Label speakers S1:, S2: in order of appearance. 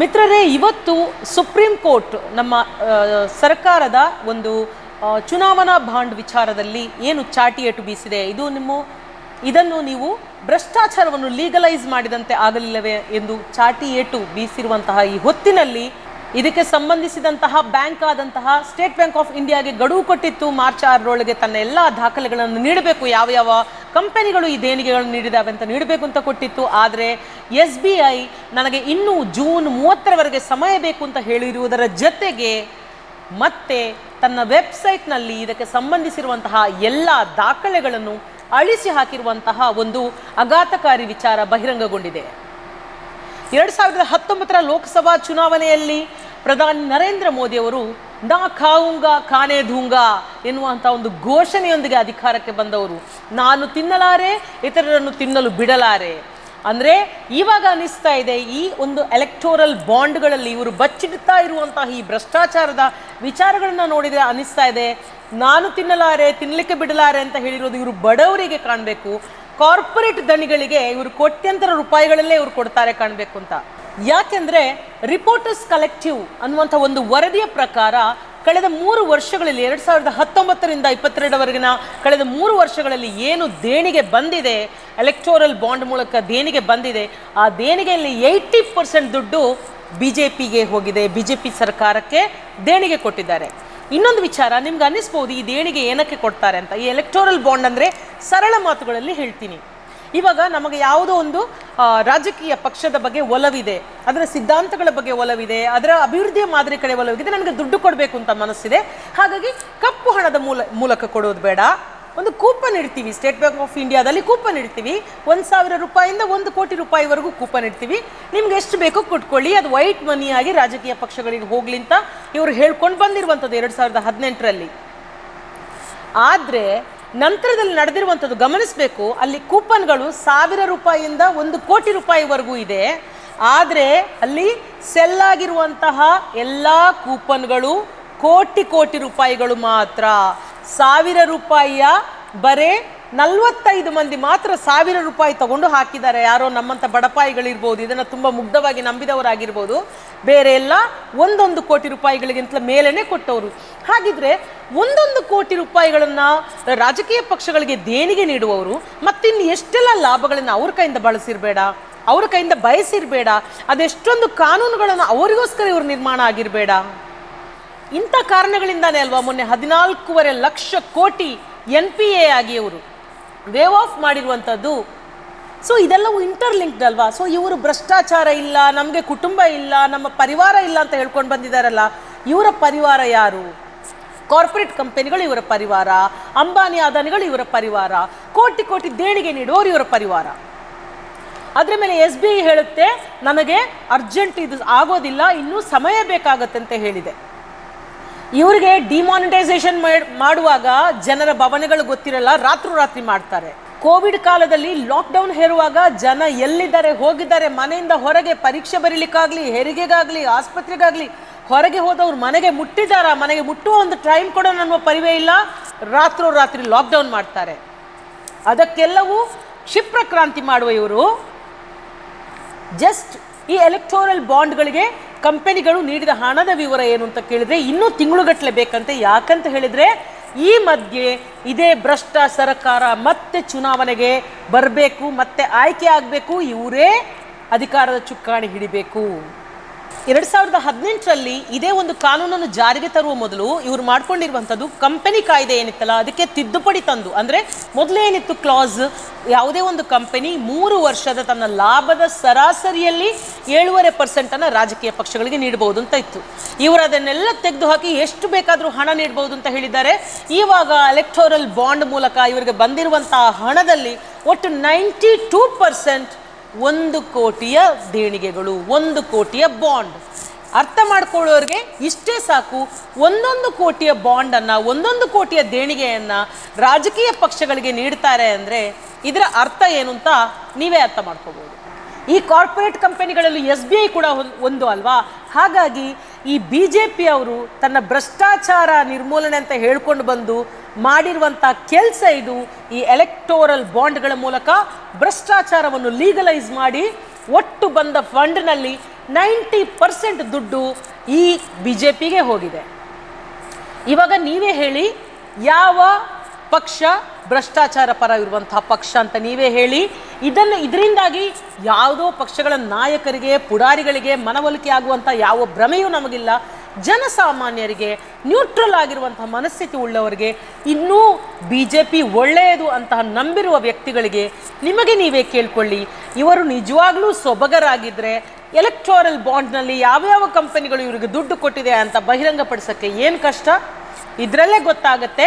S1: ಮಿತ್ರರೇ, ಇವತ್ತು supreme court ನಮ್ಮ ಸರ್ಕಾರದ ಒಂದು ಚುನಾವಣಾ ಬಾಂಡ್ ವಿಚಾರದಲ್ಲಿ ಏನು ಚಾಟಿ ಬೀಸಿದೆ, ಇದು ನಿಮ್ಮ, ಇದನ್ನು ನೀವು ಭ್ರಷ್ಟಾಚಾರವನ್ನು ಲೀಗಲೈಸ್ ಮಾಡಿದಂತೆ ಆಗಲಿಲ್ಲವೇ ಎಂದು ಚಾಟಿ ಏಟು ಬೀಸಿರುವಂತಹ ಈ ಹೊತ್ತಿನಲ್ಲಿ ಇದಕ್ಕೆ ಸಂಬಂಧಿಸಿದಂತಹ ಬ್ಯಾಂಕ್ ಆದಂತಹ ಸ್ಟೇಟ್ ಬ್ಯಾಂಕ್ ಆಫ್ ಇಂಡಿಯಾಗೆ ಗಡುವು ಕೊಟ್ಟಿತ್ತು. ಮಾರ್ಚ್ ಆರರೊಳಗೆ ತನ್ನ ಎಲ್ಲ ದಾಖಲೆಗಳನ್ನು ನೀಡಬೇಕು. ಯಾವ ಯಾವ ಕಂಪನಿಗಳು ಈ ದೇಣಿಗೆಗಳನ್ನು ನೀಡಿದಾವೆ ಅಂತ ನೀಡಬೇಕು ಅಂತ ಕೊಟ್ಟಿತ್ತು. ಆದರೆ ಎಸ್ ಬಿ ಐ ನನಗೆ ಇನ್ನೂ ಜೂನ್ ಮೂವತ್ತರವರೆಗೆ ಸಮಯ ಬೇಕು ಅಂತ ಹೇಳಿರುವುದರ ಜೊತೆಗೆ ಮತ್ತೆ ತನ್ನ ವೆಬ್ಸೈಟ್ನಲ್ಲಿ ಇದಕ್ಕೆ ಸಂಬಂಧಿಸಿರುವಂತಹ ಎಲ್ಲ ದಾಖಲೆಗಳನ್ನು ಅಳಿಸಿ ಹಾಕಿರುವಂತಹ ಒಂದು ಅಘಾತಕಾರಿ ವಿಚಾರ ಬಹಿರಂಗಗೊಂಡಿದೆ. ಎರಡು ಸಾವಿರದ ಹತ್ತೊಂಬತ್ತರ ಲೋಕಸಭಾ ಚುನಾವಣೆಯಲ್ಲಿ ಪ್ರಧಾನಿ ನರೇಂದ್ರ ಮೋದಿ ಅವರು ನಾ ಖಾವುಂಗ ಖಾನೆ ಧೂಂಗ ಎನ್ನುವಂಥ ಒಂದು ಘೋಷಣೆಯೊಂದಿಗೆ ಅಧಿಕಾರಕ್ಕೆ ಬಂದವರು. ನಾನು ತಿನ್ನಲಾರೆ, ಇತರರನ್ನು ತಿನ್ನಲು ಬಿಡಲಾರೆ. ಅಂದರೆ ಇವಾಗ ಅನಿಸ್ತಾ ಇದೆ, ಈ ಒಂದು ಎಲೆಕ್ಟೋರಲ್ ಬಾಂಡ್ಗಳಲ್ಲಿ ಇವರು ಬಚ್ಚಿಡ್ತಾ ಇರುವಂತಹ ಈ ಭ್ರಷ್ಟಾಚಾರದ ವಿಚಾರಗಳನ್ನು ನೋಡಿದರೆ ಅನಿಸ್ತಾ ಇದೆ. ನಾನು ತಿನ್ನಲಾರೆ ತಿನ್ನಲಿಕ್ಕೆ ಬಿಡಲಾರೆ ಅಂತ ಹೇಳಿರೋದು ಇವರು ಬಡವರಿಗೆ ಕಾಣಬೇಕು. ಕಾರ್ಪೊರೇಟ್ ದಣಿಗಳಿಗೆ ಇವರು ಕೋಟ್ಯಂತರ ರೂಪಾಯಿಗಳಲ್ಲೇ ಇವರು ಕೊಡ್ತಾರೆ ಕಾಣಬೇಕು ಅಂತ. ಯಾಕೆಂದ್ರೆ ರಿಪೋರ್ಟರ್ಸ್ ಕಲೆಕ್ಟಿವ್ ಅನ್ನುವಂಥ ಒಂದು ವರದಿಯ ಪ್ರಕಾರ ಕಳೆದ ಮೂರು ವರ್ಷಗಳಲ್ಲಿ, ಎರಡು ಸಾವಿರದ ಹತ್ತೊಂಬತ್ತರಿಂದ ಇಪ್ಪತ್ತೆರಡವರೆಗಿನ ಕಳೆದ ಮೂರು ವರ್ಷಗಳಲ್ಲಿ ಏನು ದೇಣಿಗೆ ಬಂದಿದೆ ಎಲೆಕ್ಟೋರಲ್ ಬಾಂಡ್ ಮೂಲಕ ದೇಣಿಗೆ ಬಂದಿದೆ, ಆ ದೇಣಿಗೆಯಲ್ಲಿ ಏಯ್ಟಿ ಪರ್ಸೆಂಟ್ ದುಡ್ಡು ಬಿ ಜೆ ಪಿಗೆ ಹೋಗಿದೆ. ಬಿ ಜೆ ಪಿ ಸರ್ಕಾರಕ್ಕೆ ದೇಣಿಗೆ ಕೊಟ್ಟಿದ್ದಾರೆ. ಇನ್ನೊಂದು ವಿಚಾರ, ನಿಮ್ಗೆ ಅನ್ನಿಸ್ಬೋದು ಈ ದೇಣಿಗೆ ಏನಕ್ಕೆ ಕೊಡ್ತಾರೆ ಅಂತ. ಈ ಎಲೆಕ್ಟೋರಲ್ ಬಾಂಡ್ ಅಂದರೆ ಸರಳ ಮಾತುಗಳಲ್ಲಿ ಹೇಳ್ತೀನಿ. ಇವಾಗ ನಮಗೆ ಯಾವುದೋ ಒಂದು ರಾಜಕೀಯ ಪಕ್ಷದ ಬಗ್ಗೆ ಒಲವಿದೆ, ಅದರ ಸಿದ್ಧಾಂತಗಳ ಬಗ್ಗೆ ಒಲವಿದೆ, ಅದರ ಅಭಿವೃದ್ಧಿಯ ಮಾದರಿ ಕಡೆ ಒಲವಿದೆ, ನನಗೆ ದುಡ್ಡು ಕೊಡಬೇಕು ಅಂತ ಮನಸ್ಸಿದೆ. ಹಾಗಾಗಿ ಕಪ್ಪು ಹಣದ ಮೂಲ, ಮೂಲಕ ಕೊಡೋದು ಬೇಡ. ಒಂದು ಕೂಪನ್ ಇಡ್ತೀವಿ. ಸ್ಟೇಟ್ ಬ್ಯಾಂಕ್ ಆಫ್ ಇಂಡಿಯಾದಲ್ಲಿ ಕೂಪನ್ ಇಡ್ತೀವಿ. ಒಂದು ಸಾವಿರ ರೂಪಾಯಿಂದ ಒಂದು ಕೋಟಿ ರೂಪಾಯಿವರೆಗೂ ಕೂಪನ್ ಇಡ್ತೀವಿ. ನಿಮ್ಗೆ ಎಷ್ಟು ಬೇಕೋ ಕೊಟ್ಕೊಳ್ಳಿ. ಅದು ವೈಟ್ ಮನಿಯಾಗಿ ರಾಜಕೀಯ ಪಕ್ಷಗಳಿಗೆ ಹೋಗ್ಲಿ ಅಂತ ಇವರು ಹೇಳ್ಕೊಂಡು ಬಂದಿರುವಂಥದ್ದು ಎರಡು ಸಾವಿರದ ಹದಿನೆಂಟರಲ್ಲಿ. ಆದರೆ ನಂತರದಲ್ಲಿ ನಡೆದಿರುವಂಥದ್ದು ಗಮನಿಸಬೇಕು. ಅಲ್ಲಿ ಕೂಪನ್ಗಳು ಸಾವಿರ ರೂಪಾಯಿಯಿಂದ ಒಂದು ಕೋಟಿ ರೂಪಾಯಿವರೆಗೂ ಇದೆ. ಆದರೆ ಅಲ್ಲಿ ಸೆಲ್ ಆಗಿರುವಂತಹ ಎಲ್ಲ ಕೂಪನ್ಗಳು ಕೋಟಿ ಕೋಟಿ ರೂಪಾಯಿಗಳು ಮಾತ್ರ. ಸಾವಿರ ರೂಪಾಯಿಯ ಬರೇ ನಲ್ವತ್ತೈದು ಮಂದಿ ಮಾತ್ರ ಸಾವಿರ ರೂಪಾಯಿ ತಗೊಂಡು ಹಾಕಿದ್ದಾರೆ. ಯಾರೋ ನಮ್ಮಂಥ ಬಡಪಾಯಿಗಳಿರ್ಬೋದು, ಇದನ್ನು ತುಂಬ ಮುಗ್ಧವಾಗಿ ನಂಬಿದವರಾಗಿರ್ಬೋದು. ಬೇರೆ ಎಲ್ಲ ಒಂದೊಂದು ಕೋಟಿ ರೂಪಾಯಿಗಳಿಗಿಂತ ಮೇಲೇನೆ ಕೊಟ್ಟವರು. ಹಾಗಿದ್ರೆ ಒಂದೊಂದು ಕೋಟಿ ರೂಪಾಯಿಗಳನ್ನು ರಾಜಕೀಯ ಪಕ್ಷಗಳಿಗೆ ದೇಣಿಗೆ ನೀಡುವವರು, ಮತ್ತಿನ್ನು ಎಷ್ಟೆಲ್ಲ ಲಾಭಗಳನ್ನು ಅವ್ರ ಕೈಯಿಂದ ಬಳಸಿರಬೇಡ, ಅವ್ರ ಕೈಯಿಂದ ಬಯಸಿರಬೇಡ, ಅದೆಷ್ಟೊಂದು ಕಾನೂನುಗಳನ್ನು ಅವರಿಗೋಸ್ಕರ ಇವರು ನಿರ್ಮಾಣ ಆಗಿರಬೇಡ. ಇಂಥ ಕಾರಣಗಳಿಂದಾನೇ ಅಲ್ವಾ ಮೊನ್ನೆ ಹದಿನಾಲ್ಕೂವರೆ ಲಕ್ಷ ಕೋಟಿ ಎನ್ ಪಿ ಎ ಆಗಿ ಇವರು ವೇವ್ ಆಫ್ ಮಾಡಿರುವಂಥದ್ದು? ಸೊ ಇದೆಲ್ಲವೂ ಇಂಟರ್ಲಿಂಕ್ಡ್ ಅಲ್ವಾ? ಸೊ ಇವರು ಭ್ರಷ್ಟಾಚಾರ ಇಲ್ಲ, ನಮಗೆ ಕುಟುಂಬ ಇಲ್ಲ, ನಮ್ಮ ಪರಿವಾರ ಇಲ್ಲ ಅಂತ ಹೇಳ್ಕೊಂಡು ಬಂದಿದ್ದಾರಲ್ಲ ಇವರ ಪರಿವಾರ ಯಾರು? ಕಾರ್ಪೊರೇಟ್ ಕಂಪನಿಗಳು ಇವರ ಪರಿವಾರ, ಅಂಬಾನಿ ಅದಾನಿಗಳು ಇವರ ಪರಿವಾರ, ಕೋಟಿ ಕೋಟಿ ದೇಣಿಗೆ ನೀಡುವವರು ಇವರ ಪರಿವಾರ. ಅದರ ಮೇಲೆ ಎಸ್ ಬಿ ಐ ಹೇಳುತ್ತೆ, ನನಗೆ ಅರ್ಜೆಂಟ್ ಇದು ಆಗೋದಿಲ್ಲ, ಇನ್ನೂ ಸಮಯ ಬೇಕಾಗತ್ತೆ ಅಂತ ಹೇಳಿದೆ. ಇವರಿಗೆ ಡಿಮಾನಿಟೈಸೇಷನ್ ಮಾಡುವಾಗ ಜನರ ಭಾವನೆಗಳು ಗೊತ್ತಿರಲ್ಲ, ರಾತ್ರೋರಾತ್ರಿ ಮಾಡ್ತಾರೆ. ಕೋವಿಡ್ ಕಾಲದಲ್ಲಿ ಲಾಕ್ಡೌನ್ ಹೇರುವಾಗ ಜನ ಎಲ್ಲಿದ್ದಾರೆ, ಹೋಗಿದ್ದಾರೆ, ಮನೆಯಿಂದ ಹೊರಗೆ ಪರೀಕ್ಷೆ ಬರೀಲಿಕ್ಕಾಗ್ಲಿ, ಹೆರಿಗೆಗಾಗ್ಲಿ, ಆಸ್ಪತ್ರೆಗಾಗ್ಲಿ, ಹೊರಗೆ ಹೋದವ್ರು ಮನೆಗೆ ಮುಟ್ಟಿದಾರ ಮನೆಗೆ ಮುಟ್ಟುವ ಒಂದು ಟೈಮ್ ಕೊಡೋ ಅನ್ನುವ ಪರಿವೇ ಇಲ್ಲ, ರಾತ್ರೋರಾತ್ರಿ ಲಾಕ್ಡೌನ್ ಮಾಡ್ತಾರೆ. ಅದಕ್ಕೆಲ್ಲವೂ ಕ್ಷಿಪ್ರಕ್ರಾಂತಿ ಮಾಡುವ ಇವರು. ಜಸ್ಟ್ ಈ ಎಲೆಕ್ಟೋರಲ್ ಬಾಂಡ್ಗಳಿಗೆ ಕಂಪನಿಗಳು ನೀಡಿದ ಹಣದ ವಿವರ ಏನು ಅಂತ ಕೇಳಿದ್ರೆ ಇನ್ನೂ ತಿಂಗಳುಗಟ್ಟಲೆ ಬೇಕಂತೆ. ಯಾಕಂತ ಹೇಳಿದ್ರೆ ಈ ಮಧ್ಯೆ ಇದೇ ಭ್ರಷ್ಟ ಸರ್ಕಾರ ಮತ್ತೆ ಚುನಾವಣೆಗೆ ಬರಬೇಕು, ಮತ್ತೆ ಆಯ್ಕೆ ಆಗಬೇಕು ಇವರೇ ಅಧಿಕಾರದ ಚುಕ್ಕಾಣಿ ಹಿಡಿಬೇಕು. ಎರಡು ಸಾವಿರದ ಹದಿನೆಂಟರಲ್ಲಿ ಇದೇ ಒಂದು ಕಾನೂನನ್ನು ಜಾರಿಗೆ ತರುವ ಮೊದಲು ಇವರು ಮಾಡ್ಕೊಂಡಿರುವಂಥದ್ದು ಕಂಪನಿ ಕಾಯ್ದೆ ಏನಿತ್ತಲ್ಲ, ಅದಕ್ಕೆ ತಿದ್ದುಪಡಿ ತಂದು, ಅಂದರೆ ಮೊದಲೇ ಏನಿತ್ತು ಕ್ಲಾಸ್ ಯಾವುದೇ ಒಂದು ಕಂಪನಿ ಮೂರು ವರ್ಷದ ತನ್ನ ಲಾಭದ ಸರಾಸರಿಯಲ್ಲಿ ಏಳುವರೆ ಪರ್ಸೆಂಟನ್ನು ರಾಜಕೀಯ ಪಕ್ಷಗಳಿಗೆ ನೀಡಬಹುದು ಅಂತ ಇತ್ತು. ಇವರು ಅದನ್ನೆಲ್ಲ ತೆಗೆದುಹಾಕಿ ಎಷ್ಟು ಬೇಕಾದರೂ ಹಣ ನೀಡಬಹುದು ಅಂತ ಹೇಳಿದ್ದಾರೆ. ಇವಾಗ ಎಲೆಕ್ಟೋರಲ್ ಬಾಂಡ್ ಮೂಲಕ ಇವರಿಗೆ ಬಂದಿರುವಂತಹ ಹಣದಲ್ಲಿ ಒಟ್ಟು ನೈಂಟಿ ಟೂ ಪರ್ಸೆಂಟ್ ಒಂದು ಕೋಟಿಯ ದೇಣಿಗೆಗಳು, ಒಂದು ಕೋಟಿಯ ಬಾಂಡ್ ಅರ್ಥ ಮಾಡ್ಕೊಳ್ಳೋರಿಗೆ ಇಷ್ಟೇ ಸಾಕು. ಒಂದೊಂದು ಕೋಟಿಯ ಬಾಂಡನ್ನು ಒಂದೊಂದು ಕೋಟಿಯ ದೇಣಿಗೆಯನ್ನು ರಾಜಕೀಯ ಪಕ್ಷಗಳಿಗೆ ನೀಡ್ತಾರೆ ಅಂದರೆ ಇದರ ಅರ್ಥ ಏನು ಅಂತ ನೀವೇ ಅರ್ಥ ಮಾಡ್ಕೋಬೋದು. ಈ ಕಾರ್ಪೊರೇಟ್ ಕಂಪನಿಗಳಲ್ಲೂ ಎಸ್ ಬಿ ಐ ಕೂಡ ಒಂದ್- ಒಂದು ಅಲ್ವಾ? ಹಾಗಾಗಿ ಈ ಬಿ ಜೆ ಪಿ ಅವರು ತನ್ನ ಭ್ರಷ್ಟಾಚಾರ ನಿರ್ಮೂಲನೆ ಅಂತ ಹೇಳ್ಕೊಂಡು ಬಂದು ಮಾಡಿರುವಂಥ ಕೆಲಸ ಇದು. ಈ ಎಲೆಕ್ಟೋರಲ್ ಬಾಂಡ್ಗಳ ಮೂಲಕ ಭ್ರಷ್ಟಾಚಾರವನ್ನು ಲೀಗಲೈಸ್ ಮಾಡಿ ಒಟ್ಟು ಬಂದ ಫಂಡ್ನಲ್ಲಿ ನೈಂಟಿ ಪರ್ಸೆಂಟ್ ದುಡ್ಡು ಈ ಬಿ ಜೆ ಪಿಗೆ ಹೋಗಿದೆ. ಇವಾಗ ನೀವೇ ಹೇಳಿ ಯಾವ ಪಕ್ಷ ಭ್ರಷ್ಟಾಚಾರ ಪರ ಇರುವಂತಹ ಪಕ್ಷ ಅಂತ ನೀವೇ ಹೇಳಿ, ಇದನ್ನು ಇದರಿಂದಾಗಿ ಯಾವುದೋ ಪಕ್ಷಗಳ ನಾಯಕರಿಗೆ, ಪುಡಾರಿಗಳಿಗೆ ಮನವೊಲಿಕೆ ಆಗುವಂಥ ಯಾವ ಭ್ರಮೆಯೂ ನಮಗಿಲ್ಲ. ಜನಸಾಮಾನ್ಯರಿಗೆ ನ್ಯೂಟ್ರಲ್ ಆಗಿರುವಂತಹ ಮನಸ್ಥಿತಿ ಉಳ್ಳವರಿಗೆ, ಇನ್ನೂ ಬಿ ಜೆ ಪಿ ಒಳ್ಳೆಯದು ಅಂತಹ ನಂಬಿರುವ ವ್ಯಕ್ತಿಗಳಿಗೆ ನಿಮಗೆ ನೀವೇ ಕೇಳ್ಕೊಳ್ಳಿ. ಇವರು ನಿಜವಾಗ್ಲೂ ಸೊಬಗರಾಗಿದ್ದರೆ ಎಲೆಕ್ಟ್ರಾರಲ್ ಬಾಂಡ್ನಲ್ಲಿ ಯಾವ್ಯಾವ ಕಂಪನಿಗಳು ಇವರಿಗೆ ದುಡ್ಡು ಕೊಟ್ಟಿದೆ ಅಂತ ಬಹಿರಂಗಪಡಿಸೋಕ್ಕೆ ಏನು ಕಷ್ಟ? ಇದರಲ್ಲೇ ಗೊತ್ತಾಗತ್ತೆ.